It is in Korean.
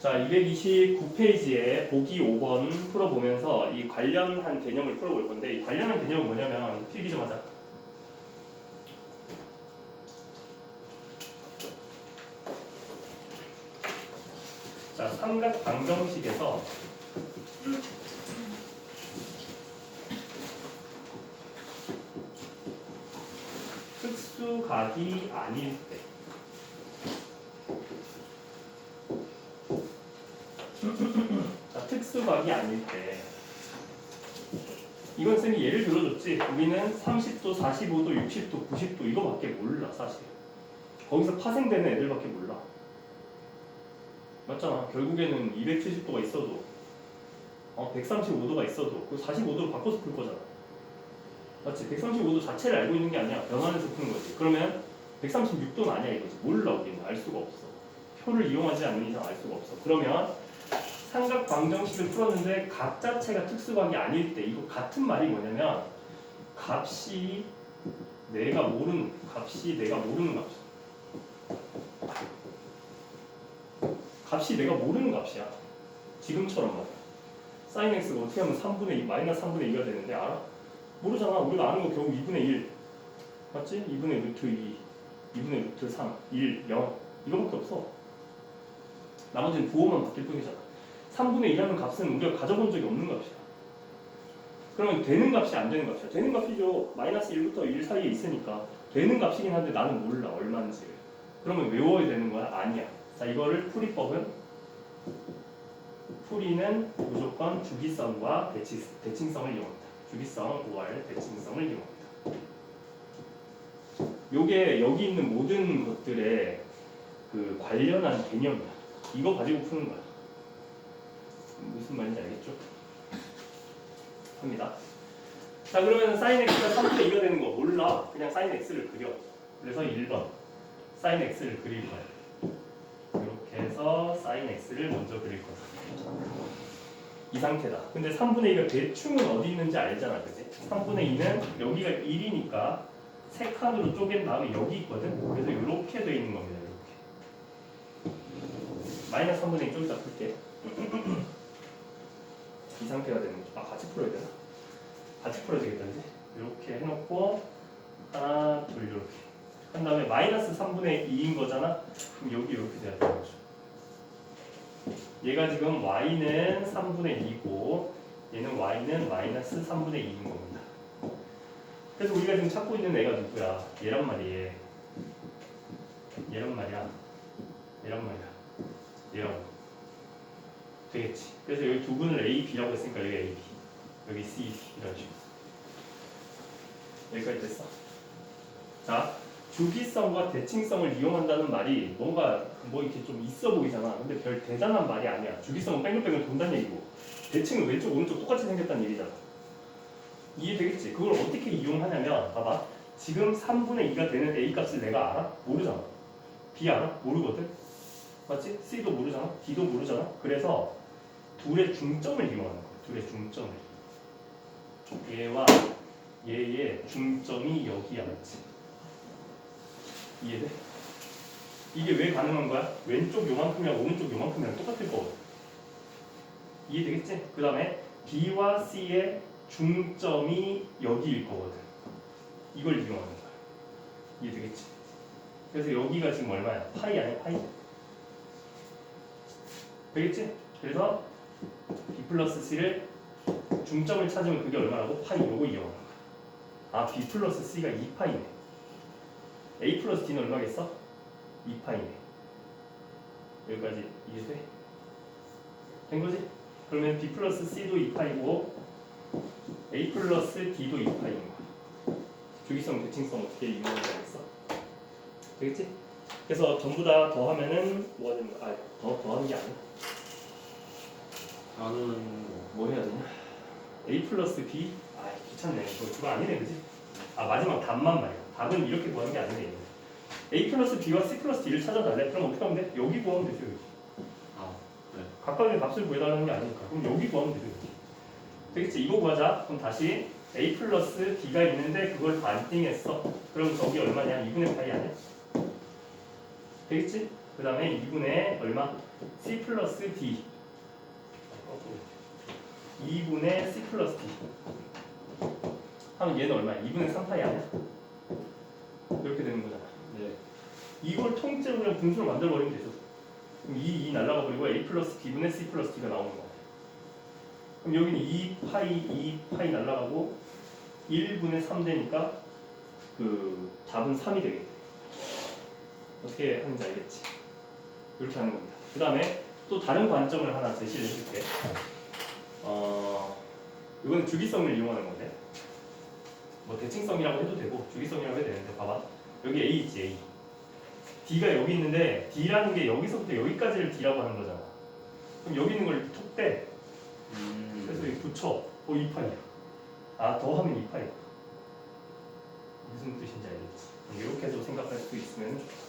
자, 229페이지에 보기 5번 풀어보면서 이 관련한 개념을 풀어볼 건데 이 관련한 개념은 뭐냐면 필기 좀 하자. 자, 삼각 방정식에서 특수각이 아닐 때 자, 특 수각이 아닐 때. 이건 쌤이 예를 들어줬지? 우리는 30도, 45도, 60도, 90도 이거밖에 몰라 사실. 거기서 파생되는 애들밖에 몰라. 맞잖아. 결국에는 270도가 있어도 어, 135도가 있어도 그 45도로 바꿔서 풀 거잖아. 맞지? 135도 자체를 알고 있는 게 아니야. 변환해서 푸는 거지. 그러면 136도는 아니야 이거지. 몰라 우리는. 알 수가 없어. 표를 이용하지 않는 이상 알 수가 없어. 그러면 삼각 방정식을 풀었는데 각 자체가 특수각이 아닐 때 이거 같은 말이 뭐냐면 값이 내가 모르는 값이 내가 모르는 값이야. 값이 내가 모르는 값이야. 지금처럼 말이야. sin x가 어떻게 하면 3분의 2, 마이너스 3분의 2가 되는데 알아? 모르잖아. 우리가 아는 거 겨우 2분의 1. 맞지? 2분의 루트 2, 2분의 루트 3, 1, 0 이거밖에 없어. 나머지는 부호만 바뀔 뿐이잖아. 3분의 2라는 값은 우리가 가져본 적이 없는 값이야. 그러면 되는 값이 안 되는 값이야. 되는 값이죠. 마이너스 1부터 1 사이에 있으니까 되는 값이긴 한데 나는 몰라 얼마인지를. 그러면 외워야 되는 거야? 아니야. 자 이거를 풀이법은 풀이는 무조건 주기성과 대치, 대칭성을 이용합니다. 주기성, 5할, 대칭성을 이용합니다. 요게 여기 있는 모든 것들의 그 관련한 개념이야. 이거 가지고 푸는 거야. 무슨 말인지 알겠죠? 합니다. 자 그러면 sin x가 3분의 2가 되는 거 몰라. 그냥 sin x를 그려. 그래서 1번 sin x를 그릴 거야. 이렇게 해서 sin x를 먼저 그릴 거다. 이 상태다. 근데 3분의 2가 대충은 어디 있는지 알잖아, 그지? 3분의 2는 여기가 1이니까 세 칸으로 쪼갠 다음에 여기 있거든. 그래서 이렇게 돼 있는 겁니다. 이렇게. 마이너스 3분의 2 좀 이따 풀게. 이 상태가 되는 거죠. 아 같이 풀어야 되나? 같이 이제. 이렇게 해놓고 하나 둘 이렇게 한 다음에 마이너스 3분의 2인 거잖아. 그럼 여기 이렇게 돼야 되는 거죠. 얘가 지금 y는 3분의 2고 얘는 y는 마이너스 3분의 2인 겁니다. 그래서 우리가 지금 찾고 있는 애가 누구야? 얘란 말이에요. 얘란 말이야. 얘란 말이야. 얘라고. 되겠지. 그래서 여기 두 분을 A, B라고 했으니까 여기 A, B, 여기 C, D 이런 식으로. 여기까지 됐어. 자, 주기성과 대칭성을 이용한다는 말이 뭔가 뭐 이렇게 좀 있어 보이잖아. 근데 별 대단한 말이 아니야. 주기성은 뺑글뺑글 돈다는 얘기고, 대칭은 왼쪽 오른쪽 똑같이 생겼다는 얘기잖아. 이해되겠지? 그걸 어떻게 이용하냐면, 봐봐. 지금 3분의 2가 되는 A 값을 내가 알아? 모르잖아. B 알아? 모르거든? 맞지? C도 모르잖아. D도 모르잖아. 그래서 둘의 중점을 이용하는 거야. 둘의 중점을. 얘와 얘의 중점이 여기야, 맞지? 이해돼? 이게 왜 가능한 거야? 왼쪽 요만큼이랑 오른쪽 요만큼이랑 똑같을 거거든. 이해되겠지? 그 다음에 B와 C의 중점이 여기일 거거든. 이걸 이용하는 거야. 이해되겠지? 그래서 여기가 지금 얼마야? 파이 아니야? 파이? 되겠지? 그래서 B 플러스 C를 중점을 찾으면 그게 얼마라고? 파이 요거 이용하는 거야. 아 B 플러스 C가 2파이네. A 플러스 D는 얼마겠어? 2파이네. 여기까지 이해돼? 된 거지? 그러면 B 플러스 C도 2파이고 A 플러스 D도 2파이인 거야. 주기성, 대칭성 어떻게 이용하는지 알겠어? 되겠지? 그래서 전부 다 더하면은 뭐가 되는 거야? 아, 더, 더하는 게 아니야. 나누는 거. 뭐 해야 되냐? A 플러스 B? 아 귀찮네. 그거, 그거 아니네, 그지? 아 마지막 답만 말이야. 답은 이렇게 구하는 게 아니네. A 플러스 B와 C 플러스 D를 찾아달래? 그럼 어떻게 하면 돼? 여기 구하면 되죠. 여기. 아, 네. 각각의 값을 구해달라는 게 아니니까. 그럼 여기 구하면 되죠. 여기. 되겠지? 이거 구하자. 그럼 다시 A 플러스 B가 있는데 그걸 반띵했어. 그럼 저기 얼마냐? 2분의 파이 아니야? 되겠지? 그 다음에 2분의 얼마? C 플러스 D 2분의 C 플러스 D 하면 얘는 얼마야? 2분의 3파이 아니야? 이렇게 되는 거잖아 네. 이걸 통째로 그냥 분수로 만들어버리면 되죠 그럼 2, 2 날라가 버리고 A 플러스 B분의 C 플러스 D가 나오는 거야 그럼 여기는 2파이, 2파이 날라가고 1분의 3 되니까 그 답은 3이 되겠네 어떻게 하는지 알겠지? 이렇게 하는 겁니다 그 다음에 또 다른 관점을 하나 제시를 해줄게 어, 이거는 주기성을 이용하는 건데? 뭐 대칭성이라고 해도 되고 주기성이라고 해도 되는데 봐봐. 여기 A 있지 A. D가 여기 있는데 D라는 게 여기서부터 여기까지를 D라고 하는 거잖아. 그럼 여기 있는 걸톡빼 그래서 음. 여기 붙여. 어 2파이야. 아 더하면 2파이야. 무슨 뜻인지 알겠지? 이렇게 해서 생각할 수 있으면 좋다